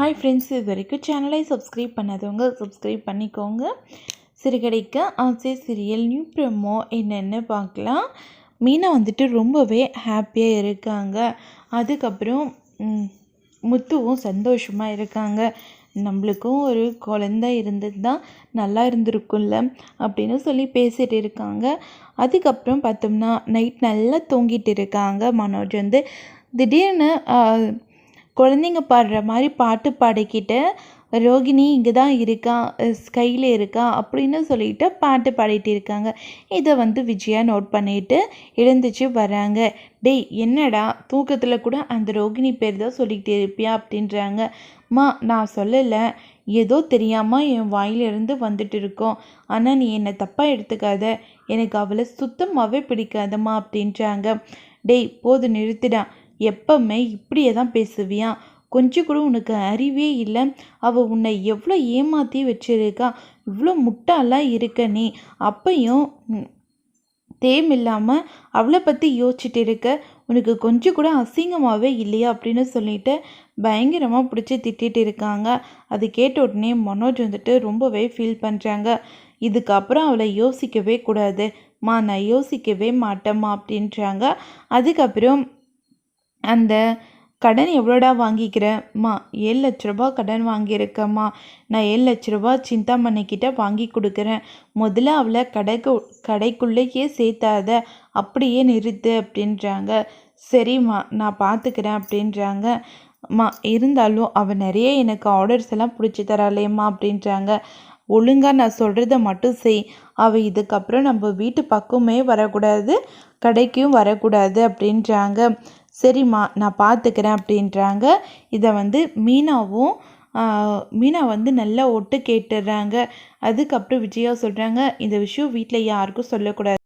Hi friends இது வரைக்கும் சேனலை சப்ஸ்கிரைப் பண்ணாதவங்க சப்ஸ்கிரைப் பண்ணிக்கோங்க. சிறுகடைக்க ஆசை சீரியல் நியூ ப்ரமோ என்னென்னு பார்க்கலாம். மீனா வந்துட்டு ரொம்பவே ஹாப்பியாக இருக்காங்க. அதுக்கப்புறம் முத்துவும் சந்தோஷமாக இருக்காங்க. நம்மளுக்கும் ஒரு குழந்த இருந்தது தான் நல்லா இருந்திருக்கும்ல அப்படின்னு சொல்லி பேசிகிட்டு இருக்காங்க. அதுக்கப்புறம் பார்த்தோம்னா நைட் நல்லா தூங்கிட்டு இருக்காங்க. மனோஜ் வந்து திடீர்னு குழந்தைங்க பாடுற மாதிரி பாட்டு பாடிக்கிட்டு ரோகிணி இங்கே தான் இருக்கா ஸ்கையில் இருக்கா? அப்படின்னு சொல்லிட்டு பாட்டு பாடிட்டு இருக்காங்க. இதை வந்து விஜயா நோட் பண்ணிட்டு எழுந்துச்சு வராங்க. டேய் என்னடா தூக்கத்தில் கூட அந்த ரோகிணி பேர் தான் சொல்லிக்கிட்டு இருப்பியா? அப்படின்றாங்க. மா நான் சொல்லலை. ஏதோ தெரியாமல் என் வாயிலிருந்து வந்துட்டு இருக்கோம். ஆனால் நீ என்னை தப்பாக எடுத்துக்காத. எனக்கு அவளை சுத்தமாகவே பிடிக்காதம்மா அப்படின்றாங்க. டேய் போது நிறுத்திடா. எப்பவுமே இப்படியே தான் பேசுவியா? கொஞ்சம் கூட உனக்கு அறிவே இல்லை. அவள் உன்னை எவ்வளோ ஏமாற்றி வச்சிருக்கா? இவ்வளோ முட்டாளாக இருக்க நீ. அப்பையும் தேமில்லாமல் அவளை பற்றி யோசிச்சுட்டு இருக்க. உனக்கு கொஞ்சம் கூட அசிங்கமாகவே இல்லையா? அப்படின்னு சொல்லிட்டு பயங்கரமாக பிடிச்சி திட்டிட்டு இருக்காங்க. அது கேட்ட உடனே மனோஜ் வந்துட்டு ரொம்பவே ஃபீல் பண்ணுறாங்க இதுக்கப்புறம் அவளை யோசிக்கவே கூடாது. மா நான் யோசிக்கவே மாட்டேம்மா அப்படின்றாங்க. அதுக்கப்புறம் அந்த கடன் எவ்வளோடா வாங்கிக்கிறேம்மா ஏழு லட்ச ரூபா கடன் வாங்கியிருக்கேம்மா நான் ஏழு லட்ச ரூபா சிந்தாமணிக்கிட்ட வாங்கி கொடுக்குறேன். முதல்ல அவளை கடைக்கு கடைக்குள்ளேயே சேர்த்தாத அப்படியே நிறுத்து அப்படின்றாங்க. சரிம்மா நான் பார்த்துக்கிறேன் அப்படின்றாங்க. மா இருந்தாலும் அவள் நிறைய எனக்கு ஆர்டர்ஸ் எல்லாம் பிடிச்சி தராளேம்மா அப்படின்றாங்க. ஒழுங்காக நான் சொல்கிறத மட்டும் செய். அவள் இதுக்கப்புறம் நம்ம வீட்டு பக்கமே வரக்கூடாது கடைக்கும் வரக்கூடாது அப்படின்றாங்க. சரிம்மா நான் பார்த்துக்கிறேன் அப்படின்றாங்க. இதை வந்து மீனாவும் மீனா வந்து நல்லா ஒட்டு கேட்டுடுறாங்க அதுக்கப்புறம் விஜயா சொல்கிறாங்க இந்த விஷயம் வீட்டில் யாருக்கும் சொல்லக்கூடாது.